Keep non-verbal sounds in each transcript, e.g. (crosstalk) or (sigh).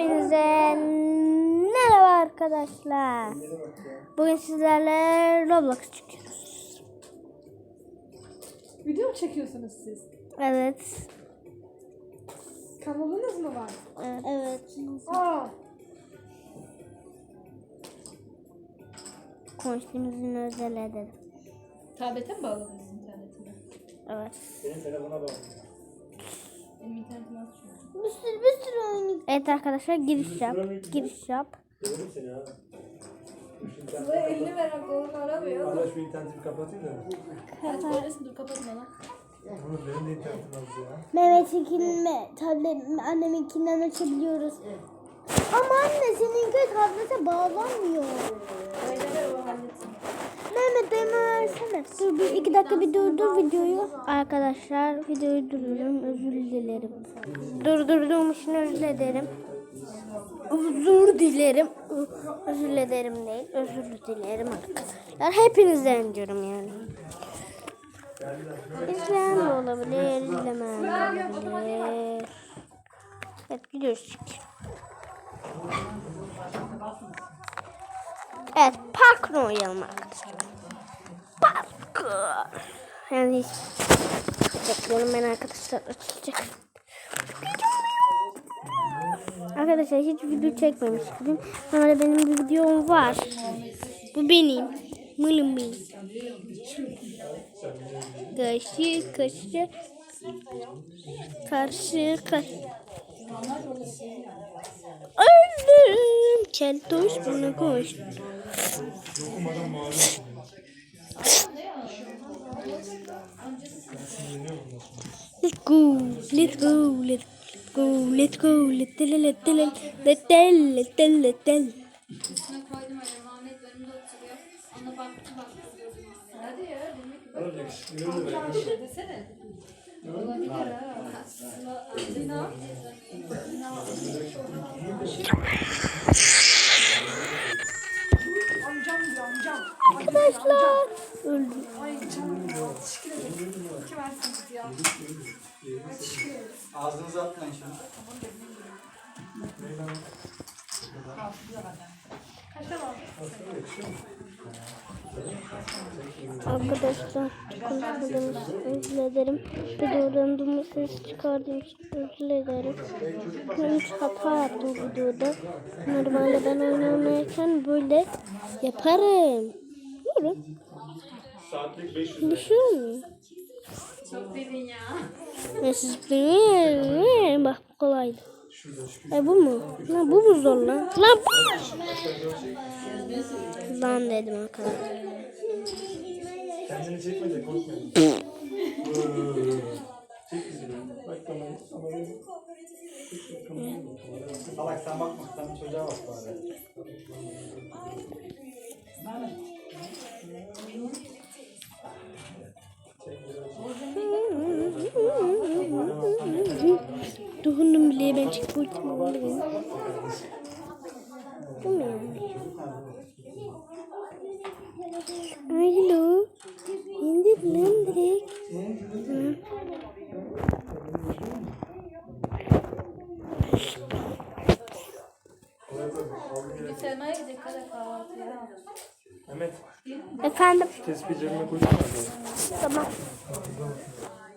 Hepinize merhaba arkadaşlar. Bugün sizlerle Roblox çekiyoruz. Video mu çekiyorsunuz siz? Evet. Kanalınız mı var? Evet. Aa, Konuştuğumuzun özel edelim. Tablete mi bağladınız internetine? Evet. Benim telefona bak. Benim internetim az şu an. Bir sürü bir sürü oyun. Evet arkadaşlar giriş yap. Giriş yap. Görürüm seni ha. Sıla elini veren kolunu aramıyor. Valla şu interneti kapatayım da. Böylesin dur kapatma lan. Oğlum benim de internetim az ya. Mehmet'inkini tablet anneminkinden açabiliyoruz. Ama anne seninki tablete bağlanmıyor. Mehmet dayımı versene. Dur bir iki dakika bir durdur videoyu. Arkadaşlar videoyu durduruyorum. Özür dilerim. Durdurduğum için özür dilerim. Özür dilerim. Özür dilerim değil. Özür dilerim arkadaşlar. Hepinizden diyorum yani. İzleyen de olabilir, izlemeyen de olabilir. Evet gidiyoruz çünkü. Evet parkur oynayalım arkadaşlar. Parkur. Yani bekliyorum ben arkadaşlar açılacak. Arkadaşlar hiç video çekmemiştim. Ama benim bir videom var. Bu benim. Mılım benim. Karşı karşı karşı karşı. Keltoş bunu koş. Let's go, let's go, let's go, let's go, let's go, let's go, let's go, let's go, let's go. Olabilir ha. Cam. Arkadaşlar. Öldüm. Ay canım. Teşekkür ederim. Ki versiniz ya. Teşekkür ederim. Ağzınızı atmayın şimdi. Tamam benim gibi. Kaç tane aldın? Arkadaşlar için özür dilerim. Videodan dumu ses çıkardığım için özür dilerim. Üç hata yaptım videoda. Normalde ben oynamayken böyle yaparım. 500 Bir şey olmuyor. Çok dedin ya. Ya siz. Bak bu kolaydı. E bu mu? Lan bu mu zor lan? Lan bu mu? Lan dedim arkadaşlar. Kendini çekme de korkma. Çek bizi. Bak sen bakma. Sen çocuğa bak bari. (laughs) Dokundum bile ben çıkmıştım. Bu mu yani? Alo. İndir lan direkt. Selma'ya gidecek kadar kahvaltıya. Mehmet. Efendim. Koysana. Tamam.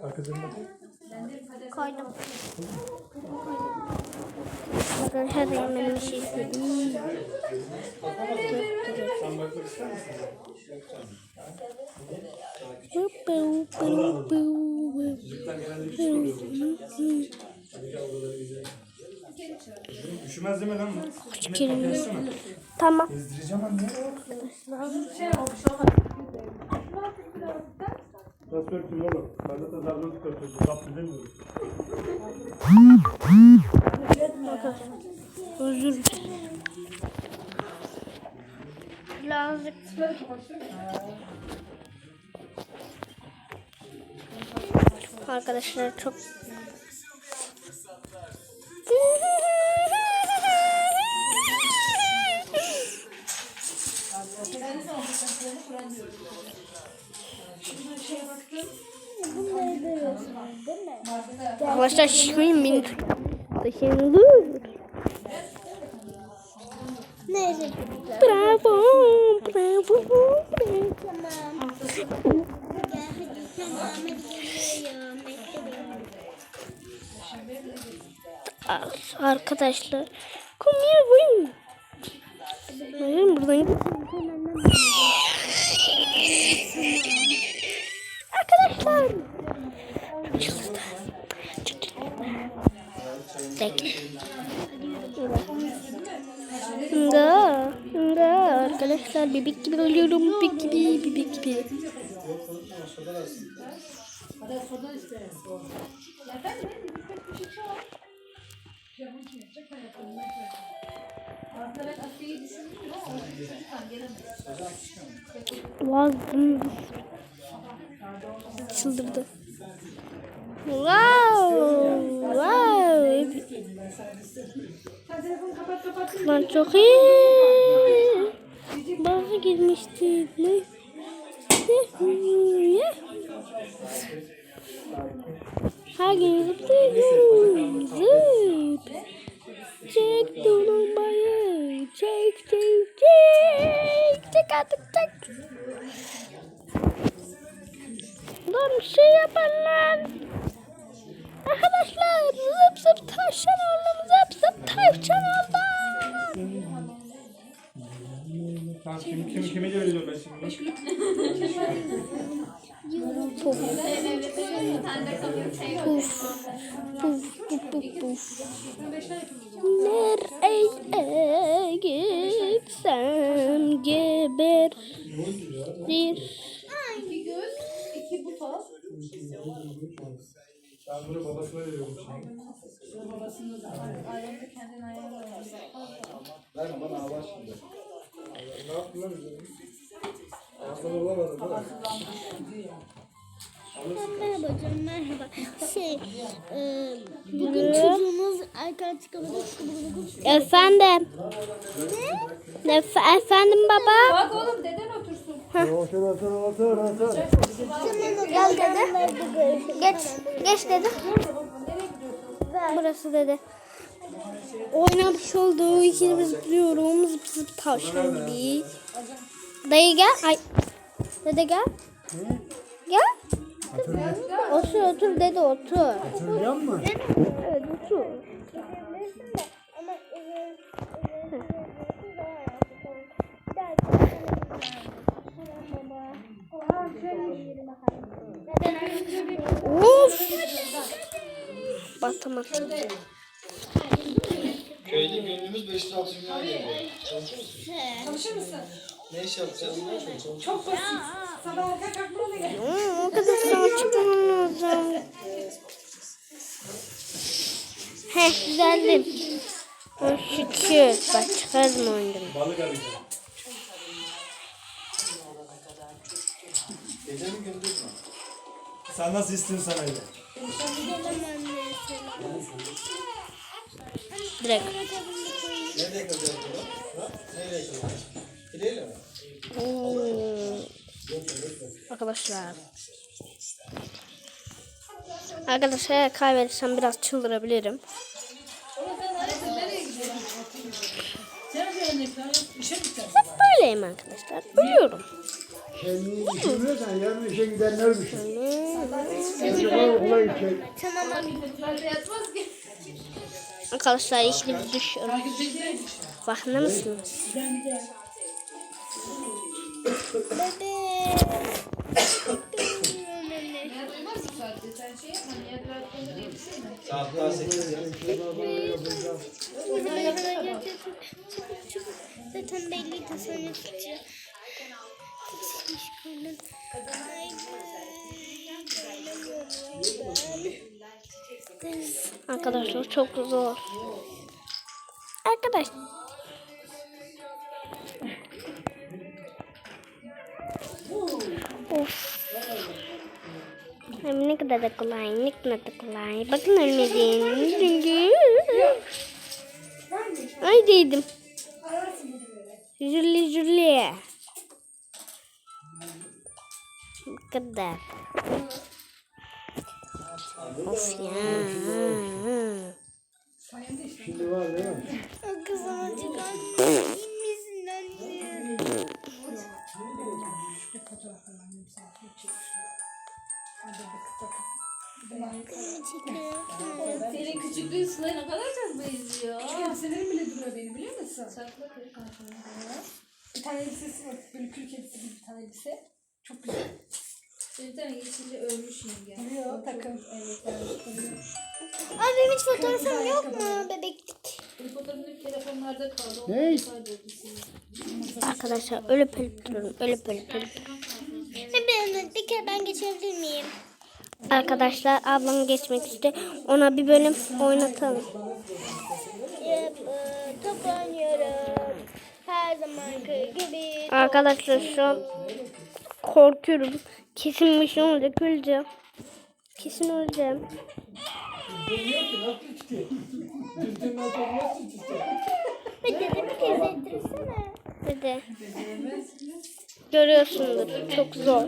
Arka koy. Koydum. Bakın her yemeğimi şişirdim. Sen bakmak ister misin? Üşümez değil lan? Küçük Tamam. Gezdireceğim anne. Şey Arkadaşlar. Nasıl örtün oğlum? Ben de tezahürat örtüyorum. Laf bilemiyorum. Özür dilerim. Birazcık Arkadaşlar çok Ela está bom, Está cheio de Bravo, bravo, bravo. Arkadaşlar konuya buyum. Arca da Arkadaşlar Tek. Da, da arkadaşlar bebek gibi oluyorum bebek gibi bebek gibi. Vazdım. Çıldırdı. Wow! Lan çok iyi. Bazı girmişti. Ne? Her gün zıplıyorum. Zıp. Çek dolunmayı. Çek çek çek. Çek artık çek. Lan bir şey yapın lan. Arkadaşlar zıp zıp tavşan oldum. Zıp zıp tavşan oldum. Tamam kim, kim, kime vereceğim ben şimdi? Şey puf puf puf puf puf. Nereye gitsem geberir. İki göz, iki buta. Ben bunu babasına veriyorum şimdi. Babasının ayağında kendine ayağında var. Verme bana hava şimdi. Ne yaptın lan üzerine? Ağzını bulamadım değil mi? Merhaba canım merhaba. Şey e, bugün çocuğumuz erken çıkabilir. Efendim. Ne? Efe- efendim baba. Bak oğlum deden otursun. Otur otur otur otur. Gel dedi. Geç. Geç dedi. Burası dedi. Oynamış olduğu ikimiz. Zıp zıp tavşan gibi. Dayı gel. Ay. Dede gel. Gel. Otur otur dede otur. Oturacak mı? Evet otur. Of. Matematik. Köyde gönlümüz 5-6 milyon geliyor. Çalışıyor musun? Çalışır mısın? Ne iş yapacağız? Çok basit. Sabah erken kalkmana gerek. Hmm, o kadar sana lazım. Heh güzeldim. Oh, şükür. Bak çıkardım oyundan. Balık arayacağım. Gece mi gündüz mü? Sen nasıl istiyorsan öyle. Direkt. Nereye? Nereye mi? Arkadaşlar. Arkadaşlar eğer kaybedersem biraz çıldırabilirim. Hep böyleyim arkadaşlar. Biliyorum. Kendini düşünmüyorsan yarın işe gidenler düşün. Çocuklar okula gidecek. Arkadaşlar ikili bir düşüyorum. Farkında mısınız? Ya duymaz mı saatte? Sen şey yapma. Niye rahat olur diye düşünme. Saat daha 8 ya. Zaten belliydi sonra tutacak. Arkadaşlar çok zor. Arkadaş. Of. Hem ne kadar da kolay, ne kadar da kolay. Bakın ölmedim. Çünkü... Ay değdim. Jüli jüli. Bu kadar. Of ya. Şimdi var değil mi? Kızımın çıkan Senin küçüklüğün Sıla'ya ne kadar çok benziyor. Küçükken sinirim bile duruyor beni biliyor musun? Sakla kırık Bir tane elbisesi var. Böyle kürk elbise bir tane elbise. Çok güzel. Bir tane yeşilli ölmüş yenge. Duruyor takım. Evet evet. duruyor. Abi benim hiç fotoğrafım yok mu bebeklik? Bu fotoğrafın telefonlarda kaldı. Ne? Arkadaşlar ölüp ölüp duruyorum. Ölüp ölüp ölüp. Bir, bir kere ben geçebilir miyim? Arkadaşlar ablam geçmek istiyor. Ona bir bölüm oynatalım. Top oynuyorum. Her zamanki gibi. Arkadaşlar şu an korkuyorum. Kesin bir şey olacak öleceğim. Kesin öleceğim. Bir de bir kez ettirsene. Görüyorsundur. Çok zor.